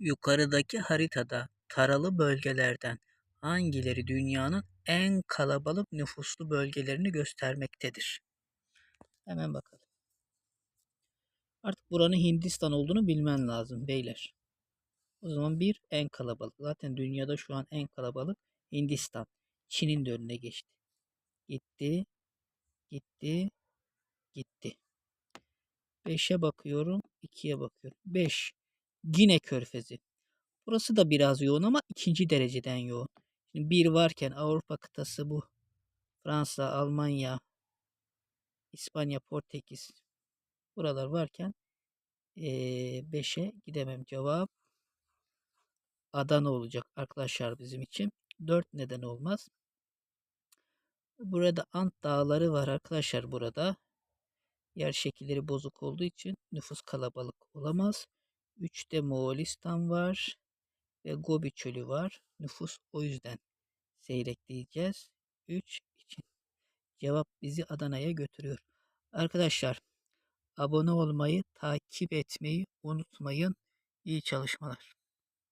Yukarıdaki haritada taralı bölgelerden hangileri dünyanın en kalabalık nüfuslu bölgelerini göstermektedir? Hemen bakalım. Artık buranın Hindistan olduğunu bilmen lazım beyler. O zaman bir en kalabalık. Zaten dünyada şu an en kalabalık Hindistan. Çin'in de önüne geçti. Gitti. Gitti. Gitti. 5'e bakıyorum. 2'ye bakıyorum. 5. Gine Körfezi. Burası da biraz yoğun ama ikinci dereceden yoğun. Şimdi bir varken Avrupa kıtası bu. Fransa, Almanya, İspanya, Portekiz. Buralar varken 5'e gidemem. Cevap Adana olacak arkadaşlar bizim için. 4 neden olmaz. Burada Ant Dağları var arkadaşlar burada. Yer şekilleri bozuk olduğu için nüfus kalabalık olamaz. 3'te Moğolistan var ve Gobi Çölü var. Nüfus o yüzden seyrek diyeceğiz. 3 için. Cevap bizi Adana'ya götürüyor. Arkadaşlar abone olmayı, takip etmeyi unutmayın. İyi çalışmalar.